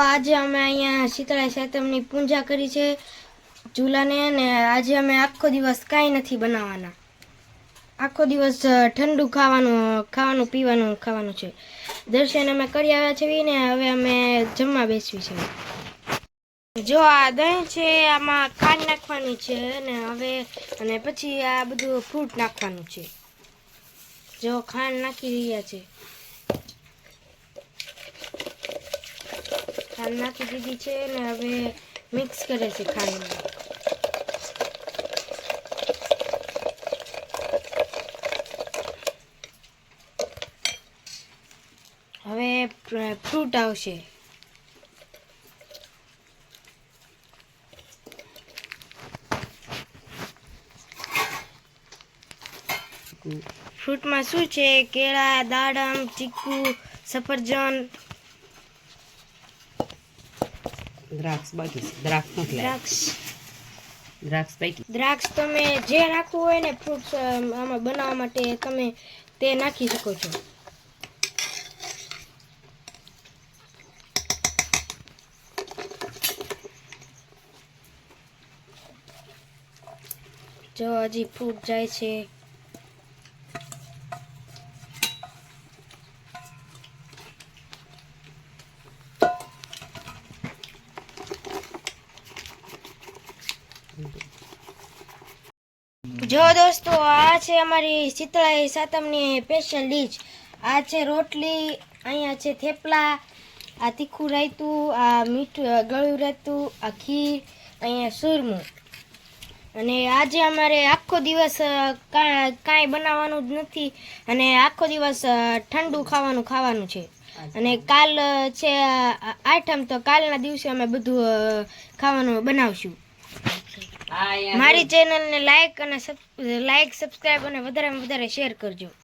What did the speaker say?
આજે અમે અહીંયા શીતળા સાતમની પૂજા કરી છે ચૂલાને અને આજે અમે આખો દિવસ કાંઈ નથી બનાવવાના. આખો દિવસ ઠંડુ ખાવાનું ખાવાનું, પીવાનું, ખાવાનું છે. દર્શન અમે કરી આવ્યા છીએ ને હવે અમે જમવા બેસવી છે. જો આ દહીં છે, આમાં ખાંડ નાખવાની છે ને હવે, અને પછી આ બધું ફ્રૂટ નાખવાનું છે. જો ખાંડ નાખી રહ્યા છે. ખાંડ નાખી દીધી છે ને હવે મિક્સ કરે છે ખાંડને હવે ફ્રૂટ આવશે ફ્રૂટમાં શું છે કેળા દાડમ ચીકુ સફરજન દ્રાક્ષ બાકી છે. દ્રાક્ષ નથી દ્રાક્ષ. દ્રાક્ષ બાકી દ્રાક્ષ તમે જે નાખવું હોય ને ફ્રૂટ્સ આમાં બનાવવા માટે તમે તે નાખી શકો છો. જો હજી ફ્રૂટ જાય છે. જો દોસ્તો, આ છે અમારી શીતળાઈ સાતમની સ્પેશિયલ ડીશ આ છે રોટલી, અહીંયા છે થેપલા, આ તીખું રાયતું, આ મીઠું ગળ્યું રાયતું, આ ખીર, અહીંયા સુરમું. અને આજે અમારે આખો દિવસ કાંઈ બનાવવાનું જ નથી અને આખો દિવસ ઠંડુ ખાવાનું ખાવાનું છે. અને કાલ છે આઠમ, તો કાલના દિવસે અમે બધું ખાવાનું બનાવશું. મારી ચેનલને લાઈક અને લાઈક સબસ્ક્રાઈબ અને વધારેમાં વધારે શેર કરજો.